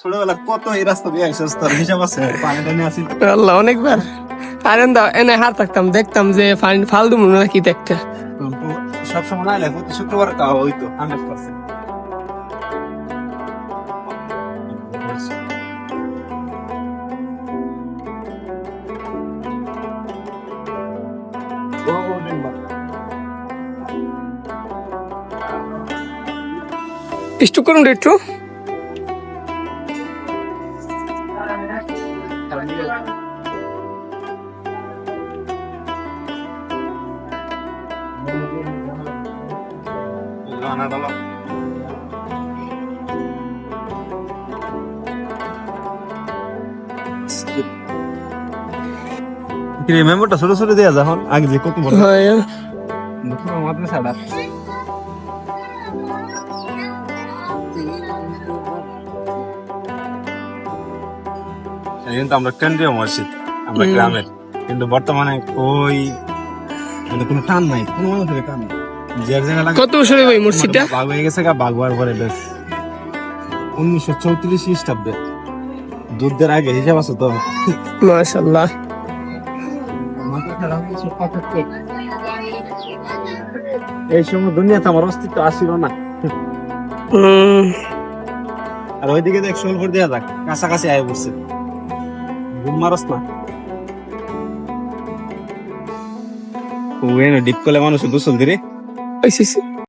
ছোটবেলা কত এই রাস্তা দিয়ে আসছিস তোর হিসাব আছে? পানি টানি আসিল আল্লাহ অনেকবার। আর এন্দা এনে হার থাকতাম দেখতাম যে ফাইন ফালতু মনে নাকি দেখতে। সবসময় না এলে শুক্রবার খাওয়া হইতো হান্ড্রেড পার্সেন্ট একটু। করুন রে একটু মেম্বারটা ছোট ছোট দেয়া যখন আগে যে কত বড়। হ্যাঁ। আমাদের ছাড়া। কিন্তু আমরা কেন্দ্রীয় মসজিদ আমরা। গ্রামের। কিন্তু বর্তমানে ওই মানে কোনো টান নাই কোনো মানুষের টান নাই। কত বছর হইব মসজিদটা? বাঘ হয়ে গেছে গা বাঘ হওয়ার পরে বেশ। উনিশশো চৌত্রিশ খ্রিস্টাব্দে। যুদ্ধের আগে হিসাব আছে তো? মাশাল্লাহ এই সময় দুনিয়াতে আমার অস্তিত্ব আসিল না। হম। আর ওইদিকে দেখ শোল করে দেওয়া যাক কাছাকাছি আয় পড়ছে। ঘুম মারস না ও এনে ডিপ করলে মানুষ গোসল দিরে ওই সি- সি-